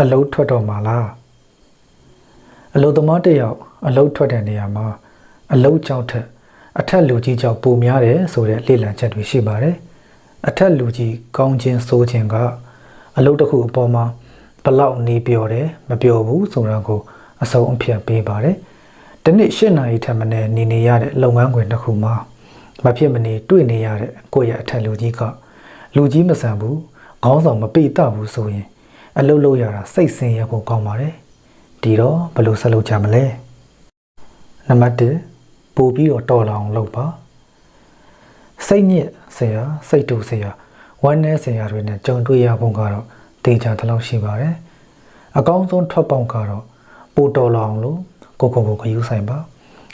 အလုတ်ထွက်တော့မှာလားအလုတ်သမားတစ်ယောက်အလုတ်ထွက်တဲ့နေရာမှာအလုတ်ကြောင့်ထက်အထက်လူကြီးကြောင့်ပိုများတယ်ဆိုတဲ့လေ့လာချက်တွေရှိပါတယ်အထက်လူကြီးကောင်းခြင်းဆိုးခြင်းကအလုတ်တစ်ခုအပေါ်မှာဘလောက်နေပြော်တယ်မပြောဘူးဆိုတာကိုအစုံအဖြစ်ပေးပါတယ်ဒီနေ့၈နာရီထက်မနည်းနေနေရတဲ့လုပ်ငန်းခွင်တစ်ခုမှာမဖြစ်မနေတွေ့နေရတဲ့ကိုယ့်ရဲ့အထက်လူကြီးကလူကြီးမဆန်ဘူးခေါင်းဆောင်မပိတဘူးဆိုရင် အလုပ်လုပ်ရတာစိတ်ဆင်းရဲဖို့ကောင်းပါတယ်ဒီတော့ဘယ်လိုဆက်လုပ်ကြမလဲနံပါတ်1ပို့ပြီးတော့တော်လာအောင်လုပ်ပါစိတ်ညစ်ဆရာစိတ်တူဆရာဝမ်းနည်းဆရာတွေနဲ့ကြုံတွေ့ရပုံကတော့တေချာတလောက်ရှိပါတယ်အကောင်းဆုံးထွက်ပေါက်ကတော့ပို့တော်လာအောင်လို့ကိုကိုကိုခယူးဆိုင်ပါ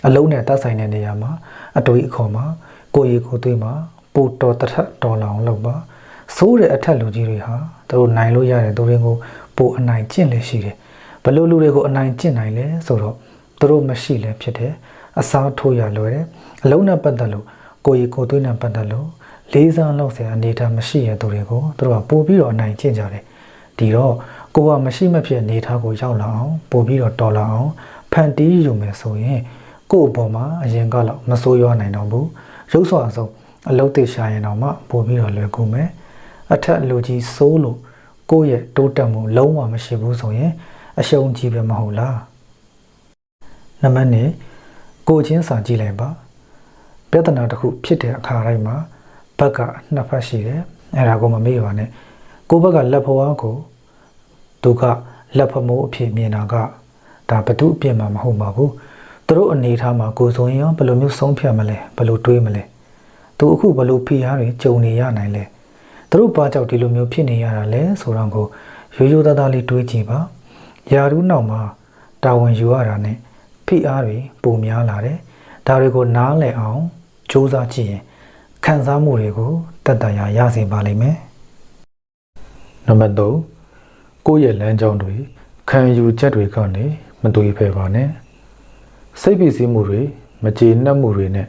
အလုံးနဲ့တတ်ဆိုင်တဲ့နေရာမှာအတွေ့အခေါ်မှာကိုရီကိုသွေးမှာပို့တော်တစ်ထပ်တော်လာအောင်လုပ်ပါစိုးတဲ့အထက်လူကြီးတွေဟာ သူတို့နိုင်လို့ရတဲ့သူတွေကိုပို့အနိုင်ကျင့်လေရှိတယ်ဘလို့လူတွေကိုအနိုင်ကျင့်နိုင်လဲဆိုတော့သူတို့မရှိလဲဖြစ်တယ်အစားထိုးရလွယ်တယ်အလုံးနဲ့ပတ်သက်လို့ကိုရီကိုသွေးနဲ့ပတ်သက်လို့လေးစားလောက်စရာအနေအထားမရှိရသူတွေကိုသူတို့ကပို့ပြီးတော့အနိုင်ကျင့်ကြတယ်ဒီတော့ကိုကမရှိမဖြစ်အနေထားကိုရောက်လာအောင်ပို့ပြီးတော့တော်လာအောင်ဖန်တီးယူမယ်ဆိုရင်ကို့အပေါ်မှာအရင်ကတော့မစိုးရွားနိုင်တော့ဘူးရုပ်စွာအဆုံးအလုတ်သေးရှာရင်တော့မှပို့ပြီးတော့လွယ်ကူမယ် အထက်လူကြီးစိုးလို့ကိုယ့်ရဲ့တိုးတက်မှုလုံးဝမရှိဘူးဆိုရင် အရှုံးကြီးပဲမဟုတ်လားနံပါတ်2ကိုချင်းစာကြည့်လိုက်ပါပြဿနာတစ်ခုဖြစ်တဲ့အခါတိုင်းမှာဘက်ကနှစ်ဖက်ရှိတယ်အဲ့ဒါကိုမမေ့ပါနဲ့ကိုဘက်ကလက်ဖွားကိုသူကလက်ဖမိုးအဖြစ်မြင်တာကဒါဘသူအပြစ်မှမဟုတ်ပါဘူးသူတို့အနေထားမှာကိုဆိုရင်ရောဘယ်လိုမျိုးဆုံးဖြတ်မလဲဘယ်လိုတွေးမလဲသူအခုဘယ်လိုဖိအားတွေကြုံနေရနိုင်လဲ သူတို့ဘာကြောင့်ဒီလိုမျိုးဖြစ်နေရတာလဲဆိုတော့ကိုရိုးရိုးသားသားလေးတွေးကြည့်ပါယာရုနောက်မှာတာဝန်ယူရတာနဲ့ဖိအားတွေပုံများလာတယ်ဒါတွေကိုနားလည်အောင်စ조사ကြည့်ရင်ခံစားမှုတွေကိုတတ်တရာရစေပါလိမ့်မယ်နံပါတ်3ကိုယ့်ရဲ့လမ်းကြောင်းတွေခံယူချက်တွေကနေမတွေးဖယ်ပါနဲ့စိတ်ပီစည်းမှုတွေမကြေနပ်မှုတွေနဲ့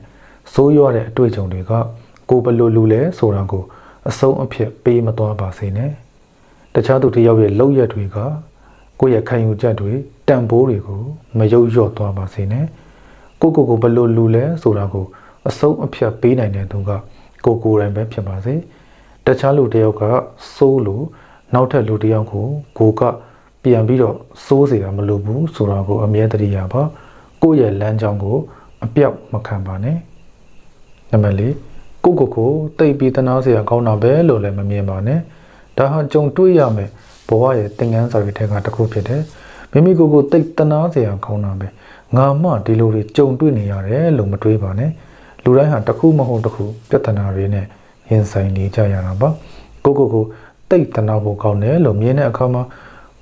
စိုးရွားတဲ့အတွေ့အကြုံတွေကကိုယ်ဘယ်လိုလူလဲဆိုတာကို အဆုံးအဖြစ်ပေးမသွားပါစေနဲ့တခြားသူတစ်ယောက်ရဲ့လောက်ရက်တွေကကိုယ့်ရဲ့ခံယူချက်တွေတန်ဖိုးတွေကိုမယုတ်လျော့သွားပါစေနဲ့ကိုကိုကိုဘယ်လိုလူလဲဆိုတာကိုအဆုံးအဖြစ်ပေးနိုင်တဲ့သူကကိုကိုယ်တိုင်ပဲဖြစ်ပါစေတခြားလူတစ်ယောက်ကစိုးလို့နောက်ထပ်လူတစ်ယောက်ကိုကိုကပြန်ပြီးတော့စိုးစေတာမလိုဘူးဆိုတာကိုအမြဲတမ်းရပါကိုယ့်ရဲ့လမ်းကြောင်းကို အပြောက်မခံပါနဲ့နံပါတ်၄ ကိုကိုကိုတိတ်ပြီးတနာစရာကောင်းတာပဲလို့လည်းမမြင်ပါနဲ့ဒါဟာကြုံတွေ့ရမယ်ဘဝရဲ့သင်ခန်းစာတွေထဲကတစ်ခုဖြစ်တယ်မိမိကိုယ်ကိုတိတ်တနာစရာကောင်းတာပဲငါမှဒီလိုတွေကြုံတွေ့နေရတယ်လို့မတွေးပါနဲ့လူတိုင်းဟာတစ်ခုမဟုတ်တစ်ခုပြဿနာတွေနဲ့ရင်ဆိုင်နေကြရတာပါကိုကိုကိုတိတ်တနာဖို့ကောင်းတယ်လို့မြင်တဲ့အခါမှာ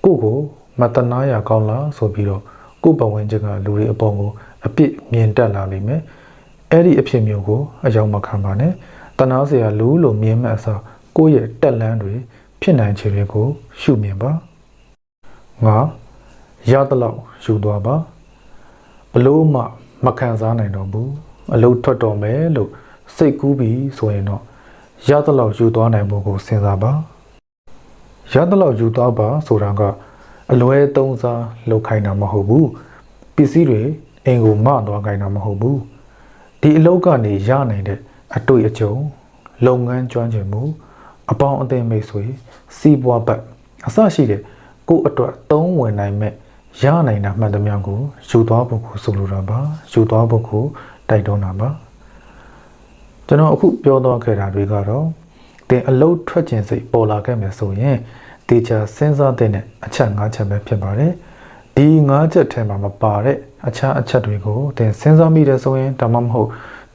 ကိုကိုမတနာရကောင်းလားဆိုပြီးတော့ကိုပတ်ဝန်းကျင်ကလူတွေအပေါ်ကိုအပြစ်မြင်တက်လာလိမ့်မယ် အဲ့ဒီအဖြစ်မျိုးကိုအယောက်မခံပါနဲ့တနာစရာလူလို့မြင်မဲ့အစားကိုယ့်ရဲ့တက်လန်းတွေဖြစ်နိုင်ခြေတွေကိုရှုမြင်ပါငါရသလောက်ယူသွားပါဘလို့မှမခံစားနိုင်တော့ဘူးအလုံးထွက်တော်မယ်လို့စိတ်ကူးပြီးဆိုရင်တော့ရသလောက်ယူသွားနိုင်ဖို့ကိုစဉ်းစားပါရသလောက်ယူသွားပါဆိုတာကအလွဲသုံးစားလုပ်ခိုင်းတာမဟုတ်ဘူးပစ္စည်းတွေအိမ်ကိုမသွားခိုင်းတာမဟုတ်ဘူး ဒီအလုပ်ကနေရနိုင်တဲ့အတွေ့အကြုံလုပ်ငန်းကျွမ်းကျင်မှုအပေါင်းအသင်းမိတ်ဆွေစီးပွားဘက်အစရှိတဲ့ကိုယ့်အတွက်သုံးဝင်နိုင်မဲ့ရနိုင်တာမှန်သမျှကိုယူသွားဖို့ကိုဆိုလိုတာပါယူသွားဖို့ကိုတိုက်တွန်းတာပါကျွန်တော်အခုပြောသွားခဲ့တာတွေကတော့တင်အလုတ်ထွက်ခြင်းစိတ်ပေါ်လာခဲ့မယ်ဆိုရင်တေချာစဉ်းစားတဲ့အချက်၅ချက်ပဲဖြစ်ပါတယ် ဒီ၅ချက်ထဲမှာမပါတဲ့အခြားအချက်တွေကိုတင်စဉ်းစားမိတယ်ဆိုရင်ဒါမှမဟုတ်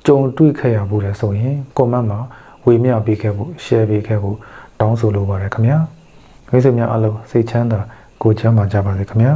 ကြုံတွေ့ခဲ့ရဘူးလေဆိုရင် comment မှာဝေမျှပေးခဲ့ဖို့ share ပေးခဲ့ဖို့တောင်းဆိုလိုပါတယ်ခင်ဗျာမိတ်ဆွေများအားလုံးစိတ်ချမ်းသာကိုယ်ချမ်းသာကြပါစေခင်ဗျာ